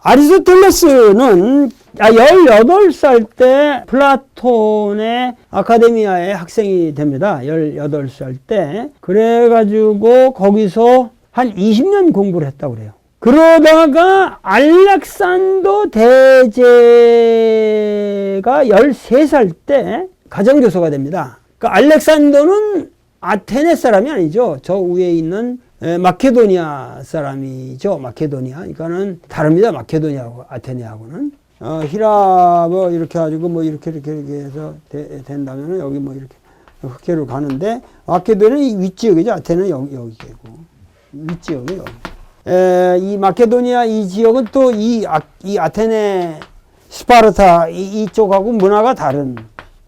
아리스토텔레스는 아, 18살 때 플라톤의 아카데미아의 학생이 됩니다. 18살 때. 그래가지고 거기서 한 20년 공부를 했다고 그래요. 그러다가 알렉산더 대제가 13살 때 가정교사가 됩니다. 그 알렉산더는 아테네 사람이 아니죠. 저 위에 있는 에, 마케도니아 사람이죠. 마케도니아. 그러니까는 다릅니다. 마케도니아하고 아테네하고는. 어, 히라버 이렇게 가지고 뭐 이렇게 이렇게 이렇게 해서 되, 된다면은 여기 뭐 이렇게 흑해로 가는데 마케도니아는 이 윗지역이죠. 아테네는 여기, 여기고. 윗지역이 여기. 에, 이 마케도니아 이 지역은 또 이 아, 이 아테네 스파르타 이, 이쪽하고 문화가 다른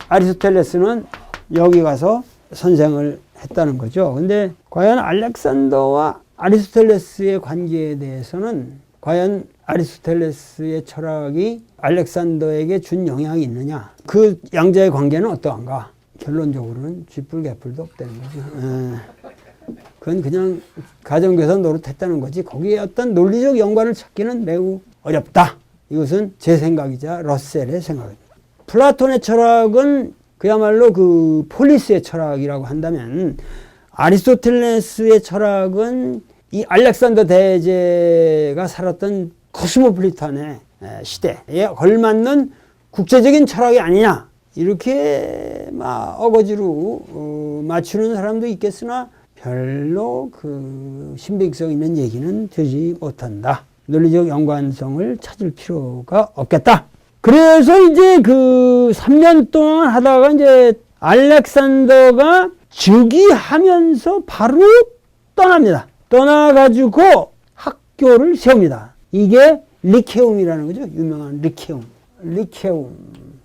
아리스토텔레스는 여기 가서 선생을 했다는 거죠. 근데 과연 알렉산더와 아리스토텔레스의 관계에 대해서는 과연 아리스토텔레스의 철학이 알렉산더에게 준 영향이 있느냐? 그 양자의 관계는 어떠한가? 결론적으로는 쥐뿔개뿔도 없다는 거죠. 에. 그건 그냥 가정교사 노릇했다는 거지 거기에 어떤 논리적 연관을 찾기는 매우 어렵다. 이것은 제 생각이자 러셀의 생각입니다. 플라톤의 철학은 그야말로 그 폴리스의 철학이라고 한다면 아리스토텔레스의 철학은 이 알렉산더 대제가 살았던 코스모폴리탄의 시대에 걸맞는 국제적인 철학이 아니냐 이렇게 막 어거지로 어, 맞추는 사람도 있겠으나 별로 그 신빙성 있는 얘기는 되지 못한다. 논리적 연관성을 찾을 필요가 없겠다. 그래서 이제 그 3년 동안 하다가 이제 알렉산더가 즉위하면서 바로 떠납니다. 떠나가지고 학교를 세웁니다. 이게 리케움이라는 거죠. 유명한 리케움. 리케움.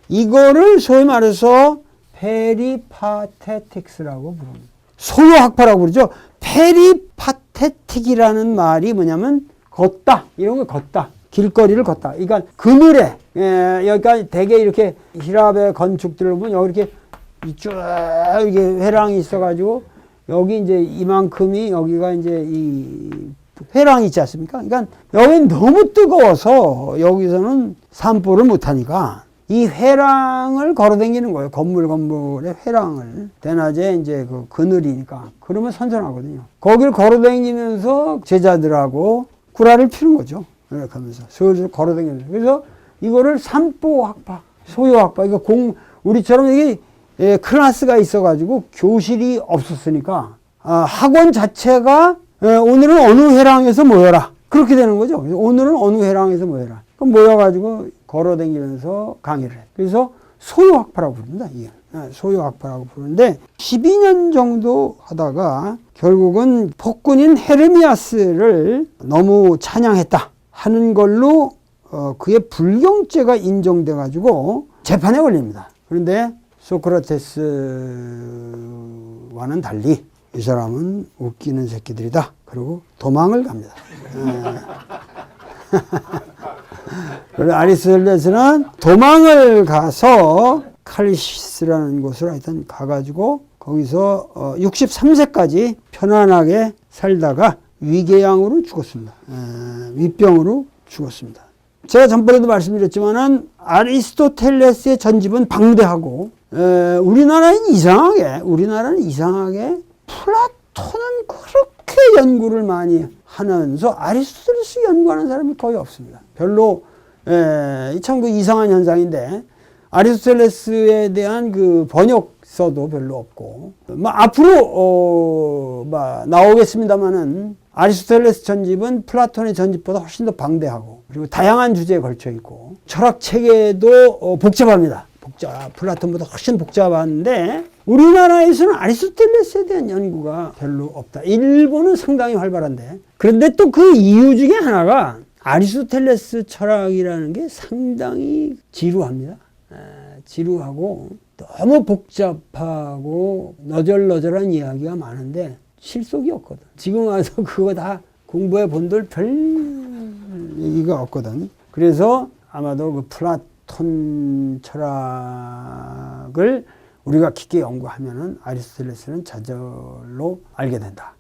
이거를 소위 말해서 페리파테틱스라고 부릅니다. 소요학파라고 그러죠. 페리파테틱이라는 말이 뭐냐면 걷다. 이런 걸 걷다. 길거리를 걷다. 그러니까 그늘에 예, 여기가 대개 이렇게 히랍의 건축들을 보면 여기 이렇게 쭉 이게 회랑이 있어가지고 여기 이제 이만큼이 여기가 이제 이 회랑이 있지 않습니까? 그러니까 여기는 너무 뜨거워서 여기서는 산보를 못하니까 이 회랑을 걸어다니는 거예요. 건물 건물의 회랑을 대낮에 이제 그 그늘이니까 그러면 선선하거든요. 거기를 걸어다니면서 제자들하고 구라를 피는 거죠. 이렇게 하면서 슬슬 걸어다니면서 그래서 이거를 산보학파, 소요 학파 이거 공 우리처럼 이게 예, 클래스가 있어가지고 교실이 없었으니까 아, 학원 자체가 예, 오늘은 어느 회랑에서 모여라 그렇게 되는 거죠. 오늘은 어느 회랑에서 모여라. 그럼 모여가지고 걸어다니면서 강의를 해. 그래서 소요학파라고 부릅니다. 이게. 아, 소요학파라고 부르는데 12년 정도 하다가 결국은 폭군인 헤르미아스를 너무 찬양했다 하는 걸로 어, 그의 불경죄가 인정돼 가지고 재판에 걸립니다. 그런데 소크라테스와는 달리 이 사람은 웃기는 새끼들이다. 그리고 도망을 갑니다. 그리고 아리스토텔레스는 도망을 가서 칼리시스라는 곳을 하여튼 가가지고 거기서 어 63세까지 편안하게 살다가 위궤양으로 죽었습니다. 에, 위병으로 죽었습니다. 제가 전번에도 말씀드렸지만은 아리스토텔레스의 전집은 방대하고 에, 우리나라는 이상하게 우리나라는 이상하게 플라톤은 그렇게 연구를 많이 하면서 아리스토텔레스 연구하는 사람이 거의 없습니다. 별로 에, 참그 이상한 현상인데 아리스토텔레스에 대한 그 번역서도 별로 없고 뭐 앞으로 어, 뭐 나오겠습니다만은 아리스토텔레스 전집은 플라톤의 전집보다 훨씬 더 방대하고 그리고 다양한 주제에 걸쳐 있고 철학 체계도 어, 복잡합니다. 복잡 플라톤보다 훨씬 복잡한데 우리나라에서는 아리스토텔레스에 대한 연구가 별로 없다. 일본은 상당히 활발한데 그런데 또 그 이유 중에 하나가 아리스토텔레스 철학이라는 게 상당히 지루합니다. 에, 지루하고 너무 복잡하고 너절너절한 이야기가 많은데 실속이 없거든. 지금 와서 그거 다 공부해 본들 별 얘기가 없거든. 그래서 아마도 그 플라톤 철학을 우리가 깊게 연구하면은 아리스토텔레스는 좌절로 알게 된다.